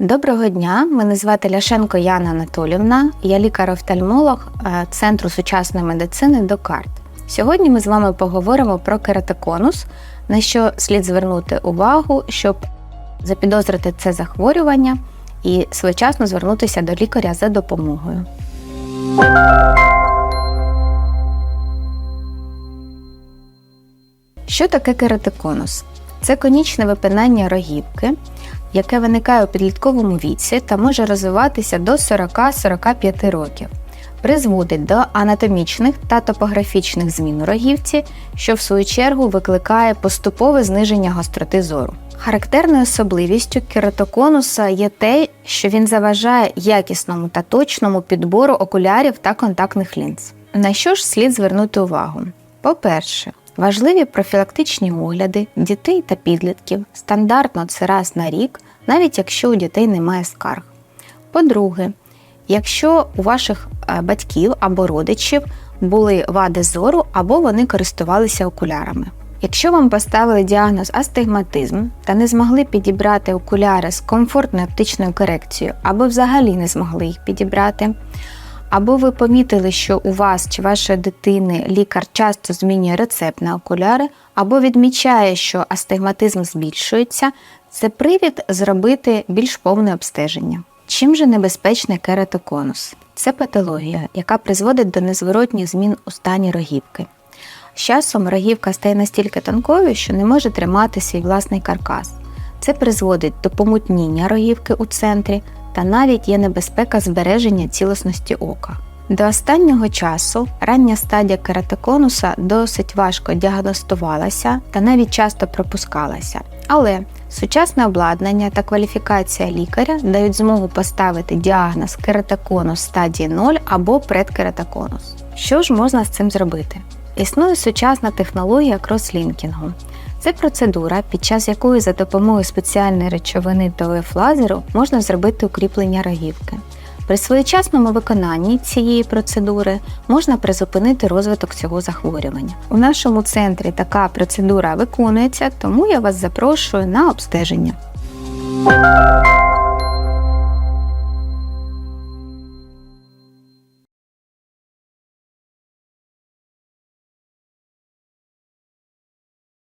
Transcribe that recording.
Доброго дня, мене звати Ляшенко Яна Анатолівна. Я лікар-офтальмолог е, Центру сучасної медицини Докарт. Сьогодні ми з вами поговоримо про кератоконус, на що слід звернути увагу, щоб запідозрити це захворювання і своєчасно звернутися до лікаря за допомогою. Що таке кератоконус? Це конічне випинання рогівки, яке виникає у підлітковому віці та може розвиватися до 40-45 років. Призводить до анатомічних та топографічних змін у рогівці, що в свою чергу викликає поступове зниження гостроти зору. Характерною особливістю кератоконуса є те, що він заважає якісному та точному підбору окулярів та контактних лінз. На що ж слід звернути увагу? По-перше, важливі профілактичні огляди дітей та підлітків стандартно це раз на рік, навіть якщо у дітей немає скарг. По-друге, якщо у ваших е, батьків або родичів були вади зору або вони користувалися окулярами. Якщо вам поставили діагноз астигматизм та не змогли підібрати окуляри з комфортною оптичною корекцією, або взагалі не змогли їх підібрати, або ви помітили, що у вас чи вашої дитини лікар часто змінює рецепт на окуляри, або відмічає, що астигматизм збільшується, це привід зробити більш повне обстеження. Чим же небезпечний кератоконус? Це патологія, яка призводить до незворотніх змін у стані рогівки. З часом рогівка стає настільки тонкою, що не може тримати свій власний каркас. Це призводить до помутніння рогівки у центрі та навіть є небезпека збереження цілісності ока. До останнього часу рання стадія кератоконуса досить важко діагностувалася та навіть часто пропускалася. Але сучасне обладнання та кваліфікація лікаря дають змогу поставити діагноз кератоконус стадії 0 або предкератоконус. Що ж можна з цим зробити? Існує сучасна технологія крослінкінгу. Це процедура, під час якої за допомогою спеціальної речовини до лазеру можна зробити укріплення рогівки. При своєчасному виконанні цієї процедури можна призупинити розвиток цього захворювання. У нашому центрі така процедура виконується, тому я вас запрошую на обстеження.